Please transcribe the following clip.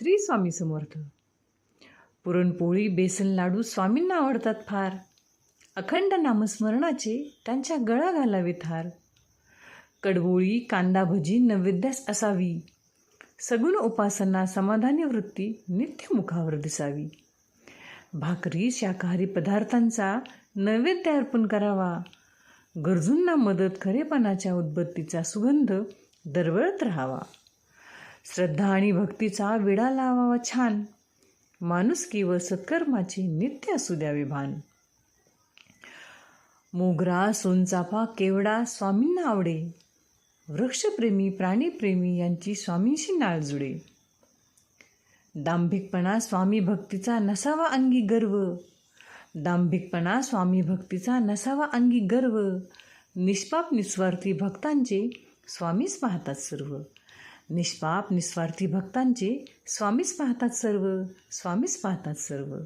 श्री स्वामी समर्थ पुरणपोळी बेसन लाडू स्वामींना आवडतात फार. अखंड नामस्मरणाचे त्यांच्या गळा घालावे थार कडबोळी कांदा भजी नैवेद्यास असावी. सगुण उपासना समाधानी वृत्ती नित्य मुखावर दिसावी. भाकरी शाकाहारी पदार्थांचा नैवेद्य अर्पण करावा. गरजूंना मदत खरेपणाच्या उद्बत्तीचा सुगंध दरवळत राहावा. श्रद्धा आणि भक्तीचा विडा लावावा छान. माणुसकी व सत्कर्माची नित्य असू द्यावे भान. मोगरा सोनचाफा केवडा स्वामींना आवडे. वृक्षप्रेमी प्राणीप्रेमी यांची स्वामींशी नाळ जुडे. दांभिकपणा स्वामी भक्तीचा नसावा अंगी गर्व. दांभिकपणा स्वामी भक्तीचा नसावा अंगी गर्व. निष्पाप निस्वार्थी भक्तांचे स्वामीच पाहतात सर्व. निष्पाप निस्वार्थी भक्तांचे स्वामीच पाहतात सर्व स्वामीच पाहतात सर्व.